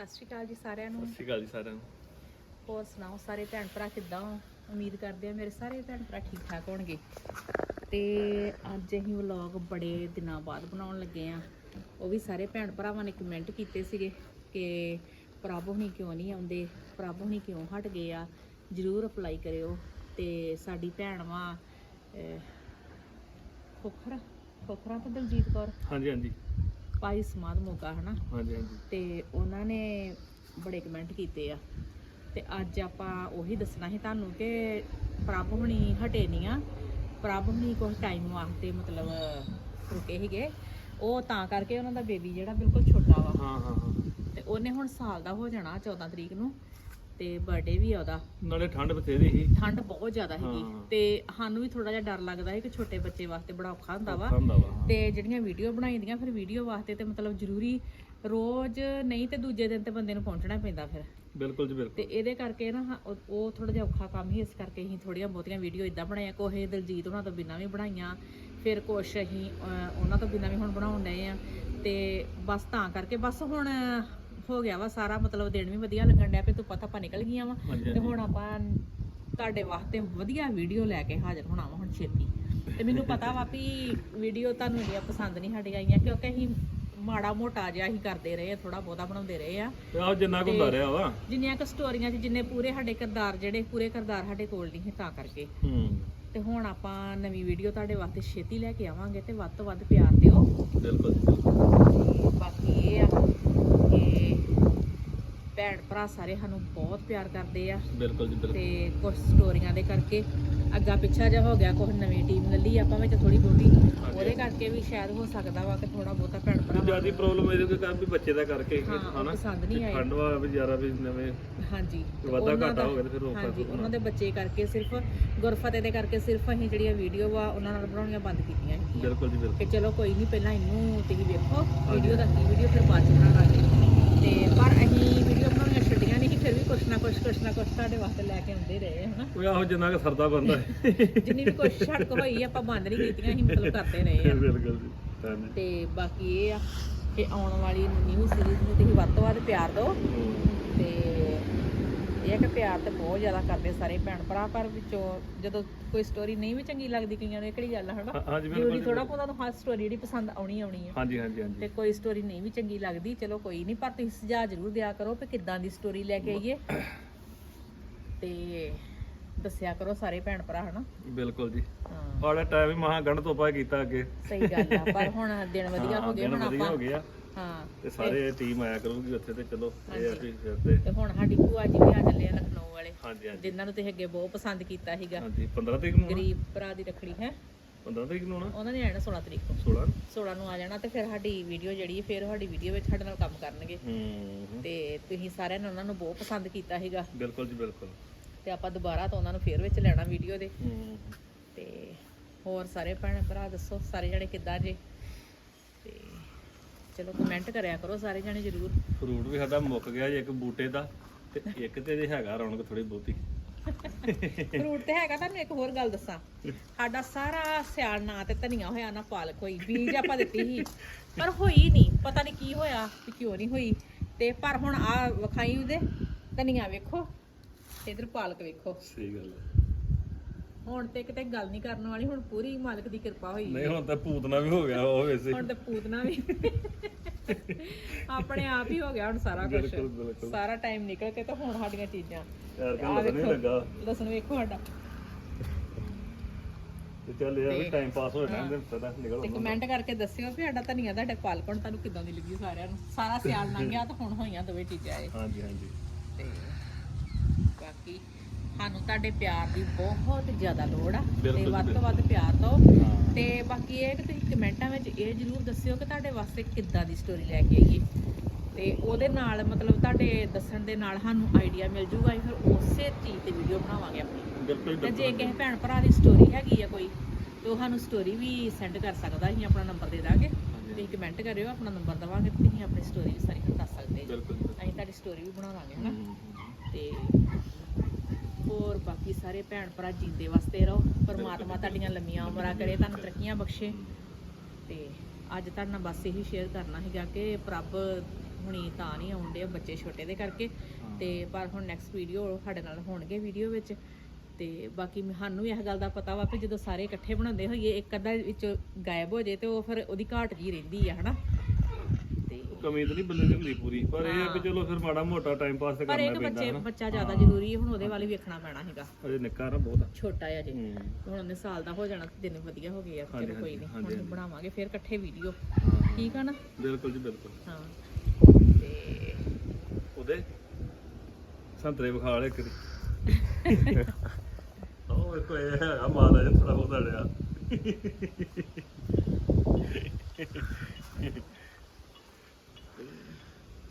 ਸਤਿ ਸ਼੍ਰੀ ਅਕਾਲ ਜੀ ਸਾਰਿਆਂ ਨੂੰ। ਸਤਿ ਸ਼੍ਰੀ ਅਕਾਲ ਜੀ ਸਾਰਿਆਂ ਨੂੰ। ਹੋਰ ਸੁਣਾਓ ਸਾਰੇ ਭੈਣ ਭਰਾ ਕਿੱਦਾਂ? ਹੋ ਉਮੀਦ ਕਰਦੇ ਆ ਮੇਰੇ ਸਾਰੇ ਭੈਣ ਭਰਾ ਠੀਕ ਠਾਕ ਹੋਣਗੇ। ਤੇ ਅੱਜ ਅਸੀਂ ਵਲੌਗ ਬੜੇ ਦਿਨਾਂ ਬਾਅਦ ਬਣਾਉਣ ਲੱਗੇ ਆ ਉਹ ਵੀ ਸਾਰੇ ਭੈਣ ਭਰਾਵਾਂ ਨੇ ਕਮੈਂਟ ਕੀਤੇ ਸੀਗੇ ਕਿ ਪ੍ਰਭ ਹੁਣੀ ਕਿਉਂ ਨਹੀਂ ਆਉਂਦੇ? ਪ੍ਰਭ ਹੁਣੀ ਕਿਉਂ ਹਟ ਗਏ ਆ? ਜਰੂਰ ਅਪਲਾਈ ਕਰਿਓ। ਤੇ ਸਾਡੀ ਭੈਣ ਵਾ ਖੋਖਰਾ ਖੋਖਰਾ ਤੇ ਦਲਜੀਤ ਕੌਰ। ਹਾਂਜੀ ਹਾਂਜੀ। ਪਾਈ ਸਮਾਦ ਮੋਗਾ ਹਨਾ? ਹਾਂਜੀ ਹਾਂਜੀ। ਤੇ ਉਹਨਾਂ ਨੇ ਬੜੇ ਕਮੈਂਟ ਕੀਤੇ ਆ। ਤੇ ਅੱਜ ਆਪਾਂ ਉਹੀ ਦੱਸਣਾ ਸੀ ਤੁਹਾਨੂੰ ਕਿ ਪ੍ਰਭ ਹੁਣੀ ਹਟੇ ਨਹੀਂ ਆ। ਪ੍ਰਭ ਹੁਣੀ ਕੁਝ ਟਾਈਮ ਵਾਸਤੇ ਮਤਲਬ ਰੁਕੇ ਸੀਗੇ। ਉਹ ਤਾਂ ਕਰਕੇ ਉਹਨਾਂ ਦਾ ਬੇਬੀ ਜਿਹੜਾ ਬਿਲਕੁਲ ਛੋਟਾ ਵਾ। ਹਾਂ ਹਾਂ ਹਾਂ। ਤੇ ਉਹਨੇ ਹੁਣ ਸਾਲ ਦਾ ਹੋ ਜਾਣਾ 14 ਤਰੀਕ ਨੂੰ। ਤੇ ਬਰਥਡੇ ਵੀ ਆ ਉਹਦਾ। ਨਾਲੇ ਠੰਡ ਬਥੇਰੀ ਸੀ। ਠੰਡ ਬਹੁਤ ਜ਼ਿਆਦਾ ਹੈਗੀ ਹਾਂ। ਤੇ ਸਾਨੂੰ ਵੀ ਥੋੜਾ ਜਿਹਾ ਡਰ ਲੱਗਦਾ ਹੈ ਕਿ ਛੋਟੇ ਬੱਚੇ ਵਾਸਤੇ ਬੜਾ ਔਖਾ ਹੁੰਦਾ ਵਾ। ਤੇ ਜਿਹੜੀਆਂ ਵੀਡੀਓ ਬਣਾਈਆਂ ਫਿਰ ਵੀਡੀਓ ਵਾਸਤੇ ਤੇ ਮਤਲਬ ਜ਼ਰੂਰੀ ਰੋਜ਼ ਨਹੀਂ ਤੇ ਦੂਜੇ ਦਿਨ ਤੇ ਬੰਦੇ ਨੂੰ ਪਹੁੰਚਣਾ ਪੈਂਦਾ ਫਿਰ। ਬਿਲਕੁਲ ਜੀ ਤੇ ਬਿਲਕੁਲ ਇਹਦੇ ਕਰਕੇ ਨਾ ਹਾਂ, ਉਹ- ਉਹ ਥੋੜਾ ਜਿਹਾ ਔਖਾ ਕੰਮ ਹੀ ਇਸ ਕਰਕੇ ਅਸੀਂ ਥੋੜੀਆਂ ਬਹੁਤੀਆਂ ਵੀਡੀਓ ਇਦਾਂ ਬਣਾਈਆਂ। ਕੋਹੇ ਦਲਜੀਤ ਉਹਨਾਂ ਤੋਂ ਬਿਨਾਂ ਵੀ ਬਣਾਈਆਂ। ਫਿਰ ਕੁਛ ਅਸੀਂ ਅਹ, ਉਹਨਾਂ ਤੋਂ ਬਿਨਾਂ ਵੀ ਹੁਣ ਬਣਾਉਣ ਡਏ ਆ। ਤੇ ਬਸ ਤਾਂ ਕਰਕੇ ਬਸ ਹੁਣ ਹੋ ਗਿਆ ਵਾ ਸਾਰਾ ਮਤਲਬ ਦਿਨ ਵੀ ਵਧੀਆ ਲੱਗਣ ਡਿਆ ਪਏ ਤੂੰ ਪਤਾ ਆਪਾਂ ਨਿਕਲ ਗਈਆਂ ਵਾ। ਹਾਂਜੀ ਤੇ ਹੁਣ ਆਪਾਂ ਤੁਹਾਡੇ ਵਾਸਤੇ ਵਧੀਆ ਵੀਡੀਓ ਲੈ ਕੇ ਹਾਜ਼ਰ ਹੋਣਾ ਵਾ ਹੁਣ ਛੇਤੀ। ਤੇ ਮੈਨੂੰ ਪਤਾ ਵਾ ਵੀ ਵੀਡੀਓ ਤੁਹਾਨੂੰ ਜਿਹੜੀਆਂ ਪਸੰਦ ਨਹੀਂ ਸਾਡੀਆਂ ਆਈਆਂ ਕਿਉਂਕਿ ਅਸੀਂ ਮਾੜਾ ਮੋਟਾ ਜਿਹਾ ਹੀ ਕਰਦੇ ਰਹੇ ਆ ਥੋੜਾ ਬਹੁਤਾ ਬਣਾਉਂਦੇ ਰਹੇ ਆ। ਤੇ ਆਹ ਜਿੰਨਾ ਕੁ ਹੁੰਦਾ ਰਿਹਾ ਵਾ। ਜਿੰਨੀਆਂ ਕ ਸਟੋਰੀਆਂ 'ਚ ਜਿੰਨੇ ਪੂਰੇ ਸਾਡੇ ਕਿਰਦਾਰ ਜਿਹੜੇ ਪੂਰੇ ਕਿਰਦਾਰ ਸਾਡੇ ਕੋਲ ਨਹੀਂ ਸੀ ਤਾਂ ਕਰਕੇ। ਹੂੰ। ਤੇ ਹੁਣ ਆਪਾਂ ਨਵੀਂ ਵੀਡੀਓ ਤੁਹਾਡੇ ਵਾਸਤੇ ਛੇਤੀ ਲੈ ਕੇ ਆਵਾਂਗੇ ਤੇ ਵੱਧ ਤੋਂ ਵੱਧ ਪਿਆਰ ਦਿਓ। ਬਿਲਕੁਲ ਜੀ ਬਿਲਕੁਲ। ਬਾਕੀ ਇਹ ਆ ਭੈਣ ਭਰਾ ਸਾਰੇ ਸਾਨੂੰ ਬਹੁਤ ਪਿਆਰ ਕਰਦੇ ਆ। ਬਿਲਕੁਲ ਜੀ ਬਿਲਕੁਲ। ਤੇ ਕੁਝ ਸਟੋਰੀਆਂ ਦੇ ਕਰਕੇ ਅੱਗਾ ਪਿੱਛਾ ਜਿਹਾ ਹੋ ਗਿਆ ਕੁਝ ਨਵੀਂ ਟੀਮ ਲੱਲੀ ਆਪਾਂ ਵਿੱਚ ਥੋੜੀ ਬਹੁਤੀ। ਉਹਦੇ ਕਰਕੇ ਵੀ ਸ਼ਾਇਦ ਹੋ ਸਕਦਾ ਵਾ ਕਿ ਥੋੜਾ ਬਹੁਤਾ ਭੈਣ ਭਰਾ ਜਿਆਦੀ ਪ੍ਰੋਬਲਮ ਇਹਦੇ ਕੋਈ ਕਰ ਵੀ ਬੱਚੇ ਦਾ ਕਰਕੇ ਹਾਂ, ਉਹ ਪਸੰਦ ਨਹੀਂ ਆਏ। ਠੰਡ ਵਾ ਵੀ ਜ਼ਿਆਦਾ ਵੀ ਨਵੇਂ ਹਾਂਜੀ। ਵਾਧਾ ਘਾਟਾ ਹੋ ਗਿਆ ਤੇ ਫਿਰ ਉਹ ਹਾਂਜੀ ਉਹਨਾਂ ਦੇ ਬੱਚੇ ਕਰਕੇ ਸਿਰਫ ਗੁਰਫਤਿਹ ਦੇ ਕਰਕੇ ਸਿਰਫ ਅਸੀਂ ਜਿਹੜੀਆਂ ਵੀਡੀਓ ਵਾ ਉਹਨਾਂ ਨਾਲ ਬਣਾਉਣੀਆਂ ਬੰਦ ਕੀਤੀਆਂ ਬਿਲਕੁਲ ਜੀ ਕਿ ਬਿਲਕੁਲ ਚਲੋ ਕੋਈ ਨਹੀਂ ਪਹਿਲਾਂ ਇਹਨੂੰ ਤੁਸੀਂ ਵੇਖੋ ਵੀਡੀਓ ਦਾ ਕੀ ਵੀਡੀਓ ਫਿਰ ਬਾਅਦ ਚ ਬਣਾਵਾਂਗੇ। ਤੇ ਪਰ ਅਸੀਂ ਵੀਡੀਓ ਬਣਾਉਣੀਆਂ ਛੱਡੀਆਂ ਨਹੀਂ ਫਿਰ ਵੀ ਕੁਛ ਨਾ ਕੁਛ ਕੁਛ ਨਾ ਕੁਛ ਤੁਹਾਡੇ ਵਾਸਤੇ ਲੈ ਕੇ ਆਉਂਦੇ ਰਹੇ ਹਨਾ? ਕੋਈ ਆਹੋ ਜਿੰਨਾ ਕੁ ਸਰਦਾ ਬੰਦਾ ਹੈ। ਜਿੰਨੀ ਵੀ ਕੋਸ਼ਿਸ਼ ਛੜਕ ਹੋਈ ਆਪਾਂ ਬੰਦ ਨਹੀਂ ਕੀਤੀਆਂ ਅਸੀਂ ਮਤਲਬ ਕਰਦੇ ਰਹੇ ਆ। ਬਿਲਕੁਲ ਜੀ ਹਾਂਜੀ ਤੇ ਬਾਕੀ ਇਹ ਆ ਕਿ ਆਉਣ ਵਾਲੀ ਨਿਊ ਸੀਰੀਜ਼ ਨੂੰ ਤੁਸੀਂ ਵੱਧ ਤੋਂ ਵੱਧ ਪਿਆਰ ਦਿਓ। ਇਹ ਆ ਕਿ ਪਿਆਰ ਤੇ ਬਹੁਤ ਜ਼ਿਆਦਾ ਕਰਦੇ ਸਾਰੇ ਭੈਣ ਭਰਾ ਪਰ ਵਿੱਚੋਂ ਜਦੋਂ ਕੋਈ ਸਟੋਰੀ ਨਹੀਂ ਵੀ ਚੰਗੀ ਲੱਗਦੀ ਕਈਆਂ ਨੂੰ ਇਹ ਕਿਹੜੀ ਗੱਲ ਆ ਹਨਾ? ਹਾਂ- ਹਾਂਜੀ ਜ਼ਰੂਰੀ ਥੋੜਾ ਬਹੁਤਾ ਨੂੰ ਹਰ ਸਟੋਰੀ ਜਿਹੜੀ ਪਸੰਦ ਆਉਣੀ ਆਉਣੀ ਆ। ਹਾਂਜੀ ਹਾਂਜੀ ਹਾਂਜੀ। ਤੇ ਕੋਈ ਸਟੋਰੀ ਨਹੀਂ ਵੀ ਚੰਗੀ ਲੱਗਦੀ ਚਲੋ ਕੋਈ ਨਹੀਂ ਪਰ ਤੁਸੀਂ ਸੁਝਾਅ ਜ਼ਰੂਰ ਦਿਆ ਕਰੋ ਕਿ ਕਿੱਦਾਂ ਦੀ ਸਟੋਰੀ ਲੈ ਕੇ ਆਈਏ। ਤੇ ਦੱਸਿਆ ਕਰੋ ਸਾਰੇ ਭੈਣ ਭਰਾ ਹਨਾ? ਬਿਲਕੁਲ ਜੀ। ਹਾਂ। ਆੜਾ ਟਾਈਮ ਹੀ ਮਹਾ ਗੰਢ ਤੋਂ ਪਾ ਕੀਤਾ ਅੱਗੇ। ਸਹੀ ਗੱਲ ਆ ਪਰ ਹੁਣ ਦਿਨ ਵਧੀਆ ਹਾਂ, ਹੋ ਗਏ ਹੁਣ ਵਧੀਆ ਆਪਾਂ ਹੋ ਗਿਆ ਹਾਂ। ਤੇ ਸਾਰੇ ਟੀਮ ਆਇਆ ਕਰੂਗੀ ਉੱਥੇ ਤੇ ਚਲੋ ਇਹ ਆ। ਵੀ ਤੇ ਤੇ ਹੁਣ ਸਾਡੀ ਭੂਆ ਜੀ ਵੀ ਆ ਚੱਲੇ ਆ ਲਖਨਊ ਵਾਲੇ ਹਾਂਜੀ ਹਾਂਜੀ। ਜਿਨ੍ਹਾਂ ਨੂੰ ਤੇ ਅੱਗੇ ਬਹੁਤ ਪਸੰਦ ਕੀਤਾ ਸੀਗਾ। ਹਾਂਜੀ 15 ਤਰੀਕ ਨੂੰ ਆਉਣਾ? ਗਰੀਬ ਭਰਾ ਦੀ ਰੱਖੜੀ ਹੈ? 15 ਤਰੀਕ ਨੂੰ ਆਉਣਾ? ਉਹਨਾਂ ਨੇ ਆਣਾ 16 ਤਰੀਕ ਤੋਂ 16 16 ਨੂੰ ਆ ਜਾਣਾ ਤੇ ਫਿਰ ਸਾਡੀ ਵੀਡੀਓ ਜਿਹੜੀ ਹੈ, ਫਿਰ ਸਾਡੀ ਵੀਡੀਓ ਵਿੱਚ ਸਾਡੇ ਨਾਲ ਕੰਮ ਕਰਨਗੇ। ਹੂੰ ਹੂੰ। ਤੇ ਤੁਸੀਂ ਸਾਰਿਆਂ ਨੇ ਉਹਨਾਂ ਨੂੰ ਬਹੁਤ ਪਸੰਦ ਕੀਤਾ ਸੀਗਾ। ਬਿਲਕੁਲ ਜੀ ਬਿਲਕੁਲ। ਤੇ ਆਪਾਂ ਦੁਬਾਰਾ ਤੋਂ ਉਹਨਾਂ ਨੂੰ ਫਿਰ ਵਿੱਚ ਲੈਣਾ ਵੀਡੀਓ ਦੇ। ਹੂੰ। ਤੇ ਹੋਰ ਸਾਰੇ ਭੈਣ ਭਰਾ ਦੱਸੋ ਸਾਰੇ ਜਣੇ ਕਿੱਦਾਂ ਜੇ? ਚਲੋ ਕਮੈਂਟ ਕਰਿਆ ਕਰੋ ਸਾਰੇ ਜਣੇ ਜਰੂਰ। ਫਰੂਟ ਵੀ ਸਾਡਾ ਮੁੱਕ ਗਿਆ ਜੇ ਇੱਕ ਬੂਟੇ ਦਾ ਤੇ ਇੱਕ ਤੇ ਜੇ ਹੈਗਾ ਰੌਣਕ ਥੋੜੀ ਬਹੁਤੀ। ਫਰੂਟ ਤੇ ਹੈਗਾ ਤੁਹਾਨੂੰ ਇੱਕ ਹੋਰ ਗੱਲ ਦੱਸਾਂ। ਸਾਡਾ ਸਾਰਾ ਸਿਆਲ ਨਾ ਤੇ ਧਨੀਆ ਹੋਇਆ ਨਾ ਪਾਲਕ ਹੋਈ ਬੀਜ ਆਪਾਂ ਦਿੱਤੀ ਸੀ। ਪਰ ਹੋਈ ਨਹੀਂ ਪਤਾ ਨਹੀਂ ਕੀ ਹੋਇਆ ਕਿ ਕਿਉਂ ਨਹੀਂ ਹੋਈ। ਤੇ ਪਰ ਹੁਣ ਆ ਵਿਖਾਈ ਉਹਦੇ ਧਨੀਆ ਵੇਖੋ ਇਧਰ ਪਾਲਕ ਵੇਖੋ। ਸਹੀ ਗੱਲ ਹੈ। ਹੁਣ ਤੇ ਕਿਤੇ ਗੱਲ ਨਹੀਂ ਕਰਨ ਵਾਲੀ ਹੁਣ ਪੂਰੀ ਮਾਲਕ ਦੀ ਕਿਰਪਾ ਹੋਈ ਨਹੀਂ ਹੁਣ ਤਾਂ ਭੂਤਨਾ ਵੀ ਹੋ ਗਿਆ ਉਹ ਵੈਸੇ ਹੁਣ ਤੇ ਪੂਤਨਾ ਵੀ। ਆਪਣੇ ਆਪ ਹੀ ਹੋ ਗਿਆ ਹੁਣ ਸਾਰਾ ਕੁਝ ਬਿਲਕੁਲ ਸਾਰਾ ਟਾਈਮ ਨਿਕਲ ਕੇ ਤਾਂ ਹੁਣ ਸਾਡੀਆਂ ਚੀਜ਼ਾਂ। ਯਾਰ ਆਹ ਕਹਿੰਦਾ ਨਹੀਂ ਵੇਖੋ। ਲੱਗਾ। ਲਸਣ ਵੇਖੋ ਸਾਡਾ। ਤੇ ਚੱਲ ਵੀ ਟਾਈਮ ਪਾਸ ਹੋ ਜਾਣਾ ਦਿਨ ਪਤਾ ਨਿਕਲ ਤੇ ਆਉਂਦਾ। ਕਮੈਂਟ ਕਰਕੇ ਦੱਸਿਓ ਵੀ ਸਾਡਾ ਧਨੀਆ ਤੁਹਾਡੇ ਪਾਲਕਣ ਤੁਹਾਨੂੰ ਕਿਦਾਂ ਦੀ ਲੱਗੀ ਸਾਰਿਆਂ ਨੂੰ। ਸਾਰਾ ਸਿਆਲ ਲੰਘ ਗਿਆ ਤਾਂ ਹੁਣ ਹੋਈਆਂ ਦੋਵੇਂ ਚੀਜ਼ਾਂ ਇਹ। ਹਾਂਜੀ ਹਾਂਜੀ। ਤੇ ਸਾਨੂੰ ਤੁਹਾਡੇ ਪਿਆਰ ਦੀ ਬਹੁਤ ਜ਼ਿਆਦਾ ਲੋੜ ਆ ਤੇ ਬਿਲਕੁਲ, ਵੱਧ ਤੋਂ ਵੱਧ ਪਿਆਰ ਦਿਓ। ਹਾਂ। ਤੇ ਬਾਕੀ ਇਹ ਕਿ ਤੁਸੀਂ ਕਮੈਂਟਾਂ ਵਿੱਚ ਇਹ ਜਰੂਰ ਦੱਸਿਓ ਕਿ ਤੁਹਾਡੇ ਵਾਸਤੇ ਕਿੱਦਾਂ ਦੀ ਸਟੋਰੀ ਲੈ ਕੇ ਆਈਏ। ਤੇ ਉਹਦੇ ਨਾਲ ਮਤਲਬ ਤੁਹਾਡੇ ਦੱਸਣ ਦੇ ਨਾਲ ਸਾਨੂੰ ਆਈਡੀਆ ਮਿਲ ਜੂਗਾ ਅਸੀਂ ਫਿਰ ਉਸੇ ਚੀਜ਼ ਤੇ ਵੀਡੀਓ ਬਣਾਵਾਂਗੇ ਆਪਣੀ। ਬਿਲਕੁਲ ਤੇ ਜੇ ਬਿਲਕੁਲ ਕਿਸੇ ਭੈਣ ਭਰਾ ਦੀ ਸਟੋਰੀ ਹੈਗੀ ਆ ਕੋਈ ਤੇ ਉਹ ਸਾਨੂੰ ਸਟੋਰੀ ਵੀ ਸੈਂਡ ਕਰ ਸਕਦਾ ਅਸੀਂ ਆਪਣਾ ਨੰਬਰ ਦੇ ਦਾਂਗੇ। ਤੁਸੀਂ ਕਮੈਂਟ ਕਰਿਓ ਆਪਣਾ ਨੰਬਰ ਦਵਾਂਗੇ ਤੇ ਤੁਸੀਂ ਆਪਣੀ ਸਟੋਰੀ ਵੀ ਸਾਰੀ ਦੱਸ ਸਕਦੇ ਜੀ ਬਿਲਕੁਲ। ਅਸੀਂ ਤੁਹਾਡੀ ਸਟੋਰੀ ਵੀ ਬਣਾ ਦਾਂਗੇ ਹਨਾ ਹੂੰ, ਤੇ ਹੋਰ ਬਾਕੀ ਸਾਰੇ ਭੈਣ ਭਰਾ ਜੀਂਦੇ ਵਾਸਤੇ ਰਹੋ। ਪਰਮਾਤਮਾ ਤੁਹਾਡੀਆਂ ਲੰਮੀਆਂ ਉਮਰਾਂ ਕਰੇ ਤੁਹਾਨੂੰ ਤਰੱਕੀਆਂ ਬਖਸ਼ੇ। ਤੇ ਅੱਜ ਤੁਹਾਡੇ ਨਾਲ ਬਸ ਇਹੀ ਸ਼ੇਅਰ ਕਰਨਾ ਸੀਗਾ ਕਿ ਪ੍ਰਭ ਹੁਣੀ ਤਾਂ ਨਹੀਂ ਆਉਂਦੇ ਬੱਚੇ ਛੋਟੇ ਦੇ ਕਰਕੇ। ਤੇ ਪਰ ਹੁਣ ਨੈਕਸਟ ਵੀਡੀਓ ਸਾਡੇ ਨਾਲ ਹੋਣਗੇ ਵੀਡੀਓ ਵਿੱਚ। ਤੇ ਬਾਕੀ ਸਾਨੂੰ ਵੀ ਇਸ ਗੱਲ ਦਾ ਪਤਾ ਵਾ ਕਿ ਜਦੋਂ ਸਾਰੇ ਇਕੱਠੇ ਬਣਾਉਂਦੇ ਹੋਈਏ ਇੱਕ ਅੱਧਾ ਵਿੱਚ ਗਾਇਬ ਹੋ ਜੇ ਤੇ ਉਹ ਫਿਰ ਉਹਦੀ ਘਾਟ ਜੀ ਰਹਿੰਦੀ ਆ ਹਨਾ? ਕਮੀ ਤਾਂ ਨਹੀਂ ਬੰਦੇ ਦੀ ਹੁੰਦੀ ਪੂਰੀ ਪਰ ਇਹ ਆ ਵੀ ਚਲੋ ਫਿਰ ਮਾੜਾ ਮੋਟਾ ਟਾਈਮ ਪਾਸ ਤੇ ਪਰ ਕਰਨਾ ਇੱਕ ਪੈਂਦਾ ਬੱਚੇ ਹਨਾ। ਬੱਚਾ ਜ਼ਿਆਦਾ ਜ਼ਰੂਰੀ ਹੈ ਹੁਣ ਉਹਦੇ ਵੱਲ ਵੀ ਵੇਖਣਾ ਪੈਣਾ ਹੈਗਾ ਅਜੇ ਨਿੱਕਾ ਨਾ ਬਹੁਤ ਆ। ਛੋਟਾ ਹੂੰ। ਹੁਣ ਉਹਨੇ ਸਾਲ ਦਾ ਹੋ ਜਾਣਾ ਤੇ ਦਿਨ ਵਧੀਆ ਹੋ ਗਏ ਆ ਹਾਂਜੀ, ਚਲੋ ਕੋਈ ਨਹੀਂ ਹਾਂਜੀ, ਹੁਣ ਬਣਾਵਾਂਗੇ ਫਿਰ ਇਕੱਠੇ ਵੀਡੀਓ ਹਾਂ। ਠੀਕ ਆ ਨਾ? ਬਿਲਕੁਲ ਜੀ ਬਿਲਕੁਲ। ਹਾਂ। ਤੇ ਉਹਦੇ ਸੰਤਰੇ ਵਿਖਾ ਲੈ ਕਰੀ ਉਹ ਇੱਕ ਇਹ ਹੈਗਾ ਮਾਲਾ ਜਿਹਾ ਥੋੜਾ ਬਹੁਤਾ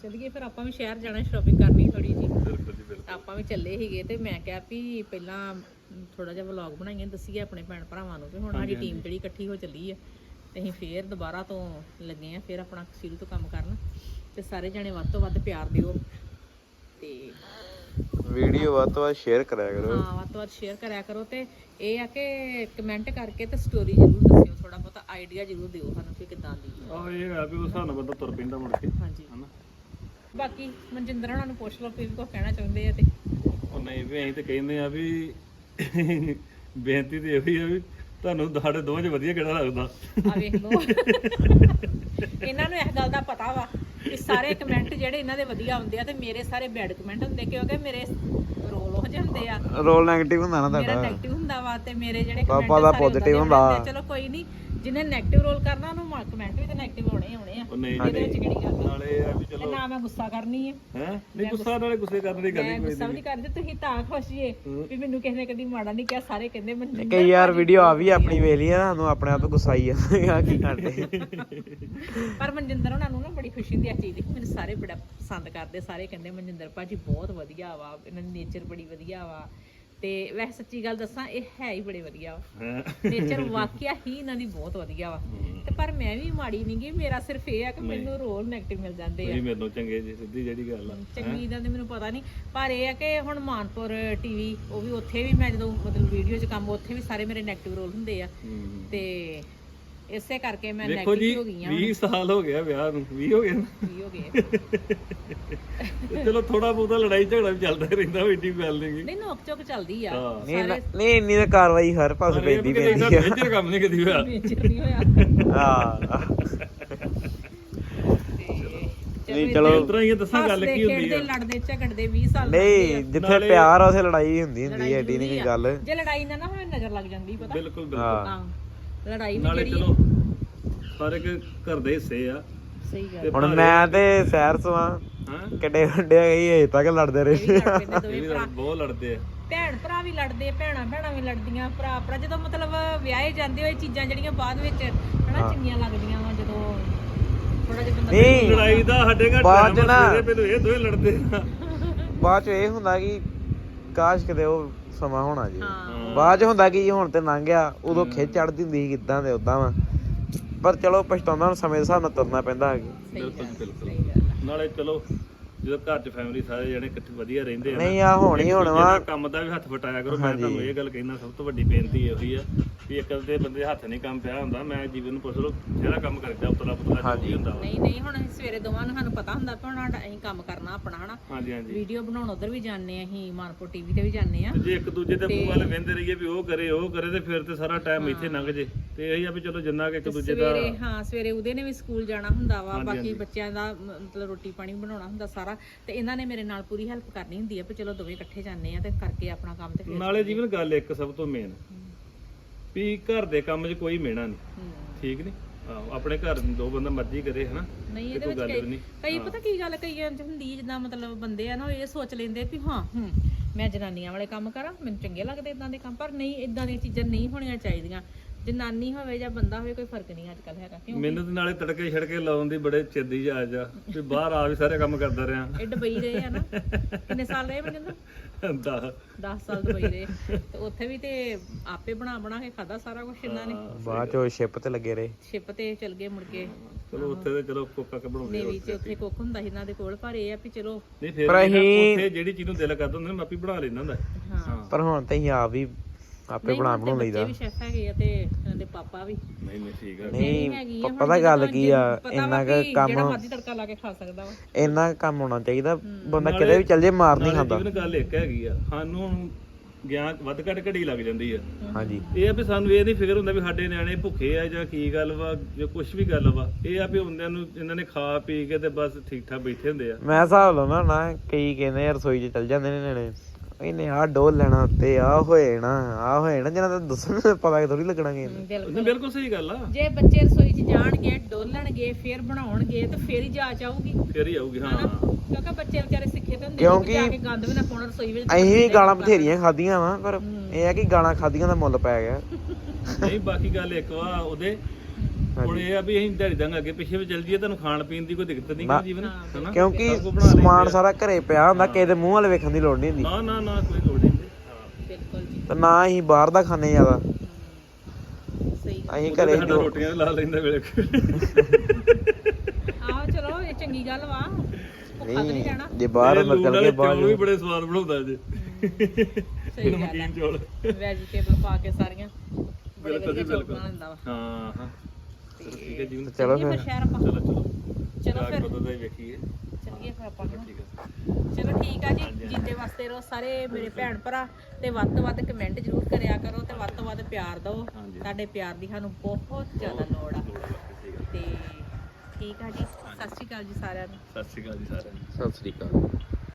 ਚਲੀਏ ਫਿਰ ਆਪਾਂ ਵੀ ਸ਼ਹਿਰ ਜਾਣਾ ਸ਼ਾਪਿੰਗ ਕਰਨੀ ਥੋੜੀ ਜੀ ਬਿਲਕੁਲ ਜੀ ਬਿਲਕੁਲ। ਆਪਾਂ ਵੀ ਚੱਲੇ ਸੀਗੇ ਤੇ ਮੈਂ ਕਿਹਾ ਵੀ ਪਹਿਲਾਂ ਥੋੜਾ ਜਿਹਾ ਵਲੌਗ ਬਣਾਈਏ ਦੱਸੀਏ ਆਪਣੇ ਭੈਣ ਭਰਾਵਾਂ ਨੂੰ ਤੇ ਹੁਣ ਸਾਡੀ ਟੀਮ ਜਿਹੜੀ ਇਕੱਠੀ ਹੋ ਚੱਲੀ ਹੈ ਤੇ ਅਸੀਂ ਫੇਰ ਦੁਬਾਰਾ ਤੋਂ ਲੱਗੇ ਆ ਫੇਰ ਆਪਣਾ ਸ਼ੁਰੂ ਤੋਂ ਕੰਮ ਕਰਨ। ਤੇ ਸਾਰੇ ਜਣੇ ਵੱਧ ਤੋਂ ਵੱਧ ਪਿਆਰ ਦਿਓ। ਤੇ ਵੀਡੀਓ ਵੱਧ ਤੋਂ ਵੱਧ ਸ਼ੇਅਰ ਕਰਿਆ ਕਰੋ। ਹਾਂ ਵੱਧ ਤੋਂ ਵੱਧ ਸ਼ੇਅਰ ਕਰਿਆ ਕਰੋ ਤੇ ਇਹ ਆ ਕਿ ਕਮੈਂਟ ਕਰਕੇ ਤੇ ਸਟੋਰੀ ਜ਼ਰੂਰ ਦੱਸਿਓ ਥੋੜਾ ਬਹੁਤਾ ਆਈਡੀਆ ਜ਼ਰੂਰ ਦਿਓ ਸਾਨੂੰ ਕਿ ਕਿਦਾਂ ਦੀ। ਆਹ ਇਹ ਹੈ ਵੀ ਉਸ ਹਿਸਾਬ ਨਾਲ ਬੰਦਾ ਤੁਰ ਪੈਂਦਾ ਮੁੜ ਕੇ ਹਾਂਜੀ। ਹਨਾ? ਬਾਕੀ ਮਨਜਿੰਦਰ ਹੋਣਾ ਨੂੰ ਪੁੱਛ ਲਓ ਵੀ ਕੋ ਕਹਿਣਾ ਚਾਹੁੰਦੇ ਆ ਤੇ। ਉਹ ਨਹੀਂ ਵੀ ਅਸੀਂ ਤੇ ਕਹਿੰਦੇ ਆ ਵੀ ਬੇਨਤੀ ਤੇ ਇਹੋ ਹੀ ਆ ਵੀ ਤੁਹਾਨੂੰ ਸਾਡੇ ਦੋਵਾਂ 'ਚ ਵਧੀਆ ਕਿਹੜਾ ਲੱਗਦਾ। ਆ ਵੇਖ ਲਓ। ਇਹਨਾਂ ਨੂੰ ਇਸ ਗੱਲ ਦਾ ਪਤਾ ਵਾ ਕਿ ਸਾਰੇ ਕਮੈਂਟ ਜਿਹੜੇ ਇਹਨਾਂ ਦੇ ਵਧੀਆ ਹੁੰਦੇ ਆ ਤੇ ਮੇਰੇ ਸਾਰੇ ਬੈਡ ਕਮੈਂਟ ਹੁੰਦੇ ਕਿਉਂਕਿ ਮੇਰੇ ਰੋਲ ਹੋ ਜਾਂਦੇ ਆ। ਰੋਲ 네ਗੇਟਿਵ ਹੁੰਦਾ ਨਾ ਮੇਰਾ ਤੁਹਾਡਾ ਨੈਗੇਟਿਵ ਹੁੰਦਾ ਵਾ ਤੇ ਮੇਰੇ ਜਿਹੜੇ ਪਾਪਾ ਕਮੈਂਟ ਦਾ positive ਹੁੰਦਾ। ਚਲੋ ਕੋਈ ਨਹੀਂ ਜਿਹਨੇ ਨੈਗੇਟਿਵ ਰੋਲ ਕਰਨਾ ਉਹਨੂੰ ਕਮੈਂਟ ਵੀ ਤੇ ਨੈਗੇਟਿਵ ਹੋਣੇ ਹੀ ਹੋਣੇ ਆ ਉਹ ਨਹੀਂ ਇਹਦੇ ਵਿੱਚ ਕਿਹੜੀ ਗੱਲ? ਆ ਨਾਲੇ ਇਹ ਆ ਵੀ ਤੇ ਚਲੋ। ਨਾ ਮੈਂ ਗੁੱਸਾ ਕਰਨੀ ਹੈ? ਹੈ ਨਹੀਂ ਗੁੱਸਾ ਨਾਲੇ ਗੁੱਸੇ ਕਰਨ ਦੀ ਗੱਲ ਮੈਂ ਹੀ ਕੋਈ ਗੁੱਸਾ ਵੀ ਨਹੀਂ। ਨਹੀਂ ਕਰਦੀ ਤੁਸੀਂ ਤਾਂ ਖੁਸ਼ ਜੇ ਵੀ ਮੈਨੂੰ ਕਿਸੇ ਨੇ ਕਦੀ ਮਾੜਾ ਨਹੀਂ ਕਿਹਾ। ਸਾਰੇ ਕਹਿੰਦੇ ਮਨਜਿੰਦਰ ਕਈ ਯਾਰ ਵੀਡੀਓ ਆ ਵੀ ਆਪਣੀ ਸਾਨੂੰ ਆਪ ਗੁੱਸਾ ਕੀ ਕਰਦੇ। ਪਰ ਮਨਜਿੰਦਰ ਉਹਨਾਂ ਨੂੰ ਨਾ ਬੜੀ ਖੁਸ਼ੀ ਹੁੰਦੀ ਆ ਚੀਜ਼ ਦੀ। ਮੈਨੂੰ ਸਾਰੇ ਬੜਾ ਪਸੰਦ ਕਰਦੇ। ਸਾਰੇ ਕਹਿੰਦੇ ਮਨਜਿੰਦਰ ਭਾਜੀ ਬਹੁਤ ਵਧੀਆ ਵਾ। ਇਹਨਾਂ ਦੀ ਨੇਚਰ ਬੜੀ ਵਧੀਆ ਵਾ। ਤੇ ਵੈਸੇ ਸੱਚੀ ਗੱਲ ਦੱਸਾਂ ਇਹ ਹੈ ਹੀ ਬੜੇ ਵਧੀਆ ਵਾ? ਨੇਚਰ ਵਾਕਿਆ ਹੀ ਇਹਨਾਂ ਦੀ ਬਹੁਤ ਵਧੀਆ ਵਾ। ਤੇ ਪਰ ਮੈਂ ਵੀ ਮਾੜੀ ਨਹੀਂ ਗੀ ਮੇਰਾ ਸਿਰਫ ਇਹ ਆ ਕਿ ਮੈਨੂੰ ਰੋਲ ਨੈਗੇਟਿਵ ਮਿਲ ਜਾਂਦੇ ਆ। ਤੁਸੀਂ ਮੈਨੂੰ ਚੰਗੇ ਜੀ ਸਿੱਧੀ ਜਿਹੜੀ ਗੱਲ ਆ। ਚੰਗੀ ਦਾ ਤੇ ਮੈਨੂੰ ਪਤਾ ਨਹੀਂ ਪਰ ਇਹ ਆ ਕਿ ਹੁਣ ਮਾਨਪੁਰ ਟੀਵੀ ਉਹ ਵੀ ਉੱਥੇ ਵੀ ਮੈਂ ਜਦੋਂ ਮਤਲਬ ਵੀਡੀਓ 'ਚ ਕੰਮ ਉੱਥੇ ਵੀ ਸਾਰੇ ਮੇਰੇ ਨੈਗੇਟਿਵ ਰੋਲ ਹੁੰਦੇ ਆ। ਤੇ ਇਸੇ ਕਰਕੇ ਮੈਂ ਦੇਖੋ ਜੀ ਨੈਗੇਟਿਵ ਹੋ ਗਈ ਆ 20 ਸਾਲ ਹੋ ਗਿਆ ਵਿਆਹ ਨੂੰ 20 ਹੋ ਗਏ ਨਾ? ਕੀ ਹੋ ਗਏ। ਤੇ ਚਲੋ ਥੋੜਾ ਬਹੁਤਾ ਲੜਾਈ ਝਗੜਾ ਵੀ ਚੱਲਦਾ ਹੀ ਰਹਿੰਦਾ ਵੀ ਏਡੀ ਗੱਲ ਨਹੀਂ ਨਹੀਂ ਨੋਕ ਚੋਕ ਚੱਲਦੀ ਆ। ਹਾਂ। ਨਹੀਂ ਨਾ- ਨਹੀਂ ਇੰਨੀ ਤਾਂ ਕਾਰਵਾਈ ਹਰ ਪਾਸੇ ਪੈਂਦੀ ਪੈਂਦੀ ਆ। ਮੇਜਰ ਕੰਮ ਨਹੀਂ ਕਦੀ ਹੋਇਆ। ਨਹੀਂ ਹੋਇਆ। ਹਾਂ। ਤੇ ਨਹੀਂ ਚਲੋ ਇਸ ਤਰ੍ਹਾਂ ਹੀ ਦੱਸਾਂ ਗੱਲ ਕੀ ਹੁੰਦੀ ਆ। ਲੜਦੇ ਝਗੜਦੇ 20 ਸਾਲ ਨਹੀਂ ਜਿੱਥੇ ਪਿਆਰ ਆ ਉੱਥੇ ਲੜਾਈ ਹੁੰਦੀ ਹੁੰਦੀ ਹੈ ਏਡੀ ਨਹੀਂ ਕੋਈ। ਗੱਲ। ਜੇ ਲੜਾਈ ਨਾ ਨਾ ਹੋਵੇ ਨਜ਼ਰ ਲੱਗ ਜਾਂਦੀ ਪਤਾ? ਬਿਲਕੁਲ ਬਿਲਕੁਲ। ਹਾਂ। ਹਾਂ। ਲੜਾਈ ਵੀ ਨਾਲੇ ਜਿਹੜੀ ਚਲੋ ਸਾਰੇ ਇੱਕ ਘਰ ਦੇ ਹਿੱਸੇ ਆ। ਸਹੀ ਗੱਲ। ਤੇ ਹੁਣ ਮੈਂ ਤੇ ਸੈਰ ਸਵਾ। ਹਾਂ? ਕਿੱਡੇ ਵੱਡੇ ਗਈ ਹਜੇ ਤੱਕ ਲੜਦੇ ਰਹੇ ਇਹ ਵੀ ਲੜ ਪੈਂਦੇ ਇਹ ਦੋਵੇਂ ਵੀ ਭਰਾ। ਬਹੁਤ ਲੜਦੇ ਆ। ਭੈਣ ਭਰਾ ਵੀ ਲੜਦੇ ਭੈਣਾਂ ਭੈਣਾਂ ਵੀ ਲੜਦੀਆਂ ਭਰਾ ਭਰਾ। ਜਦੋਂ ਮਤਲਬ ਵਿਆਹੇ ਜਾਂਦੇ ਹੋਏ ਚੀਜ਼ਾਂ ਜਿਹੜੀਆਂ ਬਾਅਦ ਵਿੱਚ ਹਨਾ ਚੰਗੀਆਂ ਲੱਗਦੀਆਂ ਵਾ ਜਦੋਂ ਥੋੜਾ ਜਿਹਾ ਬੰਦਾ ਨਹੀਂ। ਲੜਾਈ ਦਾ ਸਾਡੇ ਘਰ ਬਾਅਦ ਚ ਨਾ- ਪਹਿਲਾਂ ਇਹ ਦੋਵੇਂ ਲੜਦੇ ਆ। ਬਾਅਦ ਚ ਇਹ ਹੁੰਦਾ ਕਿ ਕਾਸ਼ ਕਿਤੇ ਉਹ ਸਮਾਂ ਹੋਣਾ ਜੀ। ਬਾਅਦ ਚ ਹੁੰਦਾ ਕਿ ਹੁਣ ਤੇ ਲੰਘ ਗਿਆ ਉਦੋਂ ਖਿੱਚ ਚੜਦੀ ਹੁੰਦੀ ਸੀ ਕਿਦਾਂ ਦੇ ਉਦਾਂ ਵਾ। ਪਰ ਚਲੋ ਪਛਤਾਉਂਦਾ ਹੁਣ ਸਮੇਂ ਦੇ ਹਿਸਾਬ ਨਾਲ ਤੁਰਨਾ ਪੈਂਦਾ ਬਿਲਕੁਲ ਬਿਲਕੁਲ। ਆ। ਨਾਲੇ ਚਲੋ ਜਦੋਂ ਘਰ 'ਚ ਫੈਮਿਲੀ ਸਾਰੇ ਜਣੇ ਇਕੱਠੇ ਵਧੀਆ ਰਹਿੰਦੇ ਆ ਨਾ, ਨਹੀਂ ਆ ਹੁਣ ਹੀ ਹੁਣ ਵਾ। ਕੰਮ ਦਾ ਵੀ ਹੱਥ ਵਟਾਇਆ ਕਰੋ ਮੈਂ ਤੁਹਾਨੂੰ ਇਹ ਗੱਲ ਕਹਿਣਾ ਸਭ ਤੋਂ ਵੱਡੀ ਬੇਨਤੀ ਇਹ ਹੋਈ ਆ ਵੀ ਇੱਕ ਤੇ ਬੰਦੇ ਦੇ ਹੱਥ ਨਹੀਂ ਕੰਮ ਪਿਆ ਹੁੰਦਾ ਮੈਂ ਜੀਵਨ ਨੂੰ ਪੁੱਛ ਲਓ ਜਿਹੜਾ ਕੰਮ ਕਰਦਾ ਉਤਲਾ ਪੁਤਲਾ ਜੋ ਵੀ ਹੁੰਦਾ ਵਾ। ਨਹੀਂ ਨਹੀਂ ਹੁਣ ਅਸੀਂ ਸਵੇਰੇ ਦੋਵਾਂ ਨੂੰ ਸਾਨੂੰ ਪਤਾ ਹੁੰਦਾ ਕਿ ਹੁਣ ਸਾਡਾ ਅਸੀਂ ਕੰਮ ਕਰਨਾ ਆਪਣਾ ਹਨਾ? ਹਾਂਜੀ ਹਾਂਜੀ। ਵੀਡੀਓ ਬਣਾਉਣ ਉਧਰ ਵੀ ਜਾਂਦੇ ਆ ਅਸੀਂ ਮਾਨਪੁਰ ਟੀਵੀ ਤੇ ਵੀ ਜਾਂਦੇ ਆ ਤੇ ਜੇ ਇੱਕ ਦੂਜੇ ਦੇ ਮੂੰਹ ਵੱਲ ਵੇਂਦੇ ਰਹੀਏ ਵੀ ਉਹ ਕਰੇ ਉਹ ਕਰੇ ਤੇ ਫਿਰ ਤੇ ਸਾਰਾ ਟਾਈਮ ਇੱਥੇ ਲੰਘ ਜੇ। ਤੇ ਇਹੀ ਆ ਵੀ ਚਲੋ ਜਿੰਨਾ ਕਿ ਇੱਕ ਦੂਜੇ ਦਾ ਸਵੇਰੇ ਹਾਂ ਸਵੇਰੇ ਉਹਦੇ ਨੇ ਵੀ ਸਕੂਲ ਜਾਣਾ ਹੁੰਦਾ ਵਾ ਬਾਕੀ ਬੱਚਿਆਂ ਦਾ ਮ- ਮਤਲਬ ਰੋਟੀ ਪਾਣੀ ਬਣਾਉਣਾ ਹੁੰਦਾ ਸਾਰਾ ਤੇ ਇਹਨਾਂ ਨੇ ਮੇਰੇ ਨਾਲ ਪੂਰੀ ਹੈਲਪ ਕਰਨੀ ਹੁੰਦੀ ਆ ਵੀ ਚਲੋ ਦੋਵੇਂ ਇਕੱਠੇ ਜਾਂਦੇ ਆ ਤੇ ਕਰਕੇ ਆਪਣਾ ਕੰਮ ਤੇ ਫਿਰ ਨਾਲੇ ਜੀਵਨ ਗੱਲ ਇੱਕ ਸਭ ਤੋਂ ਮੇਨ ਵੀ ਘਰ ਦੇ ਕੰਮ 'ਚ ਕੋਈ ਮਿਹਣਾ ਨਹੀਂ। ਠੀਕ ਨਹੀਂ ਆਹੋ ਆਪਣੇ ਘਰ ਨੂੰ ਦੋ ਬੰਦਾ ਮਰਜ਼ੀ ਕਰੇ ਹਨਾ? ਨਹੀਂ ਇਹਦੇ ਕੋਈ ਵਿੱਚ ਗੱਲ ਕਈ ਨਹੀਂ ਕਈ ਪਤਾ ਕੀ ਗੱਲ ਕਈਆਂ ਚ ਹੁੰਦੀ ਜਿੱਦਾਂ ਮਤਲਬ ਬੰਦੇ ਆ ਨਾ ਉਹ ਇਹ ਸੋਚ ਲੈਂਦੇ ਵੀ ਹਾਂ ਹੂੰ ਮੈਂ ਜਨਾਨੀਆਂ ਵਾਲੇ ਕੰਮ ਕਰਾਂ ਮੈਨੂੰ ਚੰਗੇ ਲੱਗਦੇ ਇਦਾਂ ਦੇ ਕੰਮ ਪਰ ਨਹੀਂ ਇਦਾਂ ਦੀਆਂ ਚੀਜ਼ਾਂ ਨਹੀਂ ਹੋਣੀਆਂ ਚਾਹੀਦੀਆਂ। ਜਨਾਨੀ ਹੋਵੇ ਜਾਂ ਬੰਦਾ ਹੋਵੇ ਕੋਈ ਫ਼ਰਕ ਨਹੀਂ ਅੱਜ ਕੱਲ ਹੈਗਾ। ਕਿਉਂ ਮੈਨੂੰ ਤੇ ਨਾਲੇ ਤੜਕੇ ਛੜਕੇ ਲਾਉਣ ਦੀ ਬੜੇ ਚਿੱਦੀ ਜਾਜ ਆ ਵੀ ਬਾਹਰ ਆ ਵੀ ਸਾਰੇ ਕੰਮ ਕਰਦਾ ਰਿਹਾ। ਇਹ ਡਬਈ ਰਹੇ ਆ ਨਾ। ਕਿੰਨੇ ਸਾਲ ਰਹੇ ਮੈਨੂੰ ਦਾ 10 ਸਾਲ ਦੁਬਈ ਰਹੇ। ਤੇ ਉੱਥੇ ਵੀ ਤੇ ਆਪੇ ਬਣਾ ਬਣਾ ਕੇ ਖਾਦਾ ਸਾਰਾ ਕੁਝ ਇਹਨਾਂ ਨੇ। ਬਾਅਦ ਚ ਉਹ ਸ਼ਿਪ ਤੇ ਲੱਗੇ ਰਹੇ। ਸ਼ਿਪ ਤੇ ਚਲ ਗਏ ਮੁੜ ਕੇ। ਚਲੋ ਉੱਥੇ ਤੇ ਚਲੋ ਕੋਕਾ ਕ ਬਣਾਉਂਦੇ ਨੇਵੀ ਚ ਉੱਥੇ ਕੁੱਕ ਹੁੰਦਾ ਸੀ ਇਹਨਾਂ ਦੇ ਕੋਲ ਪਰ ਇਹ ਆ ਵੀ ਚਲੋ ਨਹੀਂ ਫਿਰ ਪਰ ਵੀ ਨਾ ਅਸੀਂ- ਉੱਥੇ ਜਿਹੜੀ ਚੀਜ਼ ਨੂੰ ਦਿਲ ਕਰਦਾ ਹੁੰਦਾ ਨਾ ਮੈਂ ਆਪੇ ਬਣਾ ਲੈਂਦਾ ਹੁੰਦਾ। ਹਾਂ। ਪਰ ਹੁਣ ਤਾਂ ਅਸੀਂ ਆਪ ਵੀ ਆਪੇ ਬਣਾ ਹੁਣ ਤੇ ਬਣਾਉ ਬੱਚੇ ਲਈਦਾ। ਵੀ ਸ਼ੈਫ ਹੈਗੇ ਆ ਤੇ ਇਹਨਾਂ ਦੇ ਪਾਪਾ ਵੀ। ਨਹੀਂ ਨਹੀਂ ਠੀਕ ਆ। ਨਹੀਂ ਪ- ਪਤਾ ਗੱਲ ਕੀ ਆ ਇੰਨਾ ਕੁ ਕੰਮ ਜਿਹੜਾ ਮਰਜ਼ੀ ਤੜਕਾ ਲਾ ਕੇ ਖਾ ਸਕਦਾ ਵਾ। ਇੰਨਾ ਕੁ ਕੰਮ ਹੋਣਾ ਚਾਹੀਦਾ ਬੰਦਾ ਕਿਤੇ ਵੀ ਚੱਲ ਜੇ ਮਾਰ ਨਹੀਂ ਖਾਂਦਾ। ਜੀਵਨ ਗੱਲ ਇੱਕ ਹੈਗੀ ਆ ਸਾਨੂੰ ਹੁਣ ਗਿਆ ਵੱਧ ਘੱਟ ਘੜੀ ਲੱਗ ਜਾਂਦੀ ਆ। ਹਾਂਜੀ। ਇਹ ਆ ਵੀ ਸਾਨੂੰ ਇਹ ਨਹੀਂ ਫਿਕਰ ਹੁੰਦਾ ਵੀ ਸਾਡੇ ਨਿਆਣੇ ਭੁੱਖੇ ਆ ਜਾਂ ਕੀ ਗੱਲ ਵਾ ਜਾਂ ਕੁਝ ਵੀ ਗੱਲ ਵਾ। ਇਹ ਆ ਵੀ ਹੁੰਦਿਆਂ ਨੂੰ ਇਹਨਾਂ ਨੇ ਖਾ ਪੀ ਕੇ ਤੇ ਬਸ ਠੀਕ ਠਾਕ ਬੈਠੇ ਹੁੰਦੇ ਆ। ਮੈਂ ਹਿਸਾਬ ਲਾਉਣਾ ਨਾ ਕਈ ਕਹਿੰਦੇ ਆ ਰਸੋਈ 'ਚ ਚੱਲ ਜਾਂਦੇ ਨੇ ਨਿਆਣੇ। ਇਹਨੇ ਆਹ ਡੋਲ ਲੈਣਾ ਤੇ ਆ ਹੋਏ ਨਾ ਆ ਹੋਏ ਨਾ ਜਿਹਨਾਂ ਦਾ ਦੱਸਣ ਪਤਾ ਥੋੜੀ ਲੱਗਣਾ ਨੂੰ ਬਿਲਕੁਲ। ਨਹੀਂ ਬਿਲਕੁਲ ਸਹੀ ਗੱਲ ਆ। ਜੇ ਬੱਚੇ ਰਸੋਈ 'ਚ ਜਾਣਗੇ ਡੋਲਣਗੇ ਫੇਰ ਬਣਾਉਣਗੇ ਤੇ ਫੇਰ ਹੀ ਜਾਚ ਆਊਗੀ। ਫੇਰ ਹੀ ਆਊਗੀ ਹਾਂ। ਕਿਉਂਕਿ ਬੱਚੇ ਵਿਚਾਰੇ ਸਿੱਖੇ ਤਾਂ ਹੁੰਦੇ ਕਿਉਂਕਿ ਜਾ ਕੇ ਗੰਦ ਵੀ ਨਾ ਪਾਉਣਾ ਰਸੋਈ ਵਿੱਚ ਅਸੀਂ ਵੀ ਗਾਲਾਂ ਬਥੇਰੀਆਂ ਖਾਧੀਆਂ ਵਾ ਪਰ ਇਹ ਆ ਕਿ ਗਾਲਾਂ ਖਾਧੀਆਂ ਦਾ ਮੁੱਲ ਪੈ ਗਿਆ। ਨਹੀਂ ਬਾਕੀ ਗੱਲ ਇੱਕ ਵਾ ਉਹਦੇ ਹੁਣ ਇਹ ਆ ਵੀ ਅਸੀਂ ਦਿਹਾੜੀ ਦਾਂਗੇ ਅੱਗੇ ਪਿੱਛੇ ਵੀ ਚੱਲ ਜੀਏ ਤੁਹਾਨੂੰ ਖਾਣ ਪੀਣ ਦੀ ਕੋਈ ਦਿੱਕਤ ਨਹੀਂ ਨਾ। ਕੋਈ ਜੀਵਨ ਹਨਾ? ਕਿਉਂਕਿ ਸਮਾਨ। ਸਾਰਾ ਘਰੇ ਪਿਆ ਹੁੰਦਾ ਕਿਸੇ ਦੇ ਮੂੰਹ ਵੱਲ ਵੇਖਣ ਦੀ ਲੋੜ ਨਹੀਂ ਹੁੰਦੀ। ਨਾ ਨਾ ਨਾ ਕੋਈ ਲੋੜ ਨਹੀਂ ਹਾਂ। ਬਿਲਕੁਲ ਜੀ। ਤੇ ਨਾ ਅਸੀਂ ਬਾਹਰ ਦਾ ਖਾਣੇ ਜ਼ਿਆਦਾ। ਸਹੀ ਅਸੀਂ ਘਰੇ ਸਾਡਾ ਜੋ ਰੋਟੀਆਂ ਲਾ ਲੈਂਦਾ ਵੇਲੇ ਆਹ ਚਲੋ ਇਹ ਚੰਗੀ ਗੱਲ ਵਾ। ਭੁੱਖਾ ਤਾਂ ਨਹੀਂ ਜਾਣਾ ਜੇ ਬਾਹਰ ਵਾਲੇ ਕੇ ਬਾਹਰ ਵੀ ਬੜੇ ਸਵਾਦ ਬਣਾਉਂਦਾ ਜੇ ਸਹੀ ਗੱਲ ਨਮਕੀਨ ਚੌਲ। ਹੈ ਵੈਜੀਟੇਬਲ ਪਾ ਕੇ ਸਾਰੀਆਂ। ਬੜੇ ਬਿਲਕੁਲ ਜੀ ਵਧੀਆ ਚੌਲ ਬਿਲਕੁਲ। ਬਣਾ ਲੈਂਦਾ ਵਾ। ਹਾਂ ਹਾਂ। ਠੀਕ ਹੈ ਜੀਵਨ ਚਲੋ ਫਿਰ। ਫਿਰ ਸ਼ਹਿਰ ਆਪਾਂ ਚਲੋ ਚਲੋ। ਚਲੋ ਰਾਤ ਫਿਰ। ਪਤਾ ਦਾ ਹੀ ਵੇਖੀਏ। ਚੱਲੀਏ ਫਿਰ ਆਪਾਂ ਹੁਣ। ਠੀਕ ਹੈ। ਚਲੋ ਠੀਕ ਆ ਜੀ ਜਿੰਦੇ ਵਾਸਤੇ ਰਹੋ ਸਾਰੇ ਮੇਰੇ ਭੈਣ ਭਰਾ ਤੇ ਵੱਧ ਤੋਂ ਵੱਧ ਕਮੈਂਟ ਜ਼ਰੂਰ ਕਰਿਆ ਕਰੋ ਤੇ ਵੱਧ ਤੋਂ ਵੱਧ ਪਿਆਰ ਦਿਓ। ਹਾਂਜੀ। ਤੁਹਾਡੇ ਪਿਆਰ ਦੀ ਸਾਨੂੰ ਬਹੁਤ ਜ਼ਿਆਦਾ ਲੋੜ ਆ। ਤੇ ਠੀਕ ਆ ਜੀ ਸਤਿ ਸ਼੍ਰੀ ਅਕਾਲ ਜੀ ਸਾਰਿਆਂ ਨੂੰ। ਸਤਿ ਸ਼੍ਰੀ ਅਕਾਲ ਜੀ ਸਾਰਿਆਂ ਨੂੰ। ਸਤਿ ਸ੍ਰੀ ਅਕਾਲ।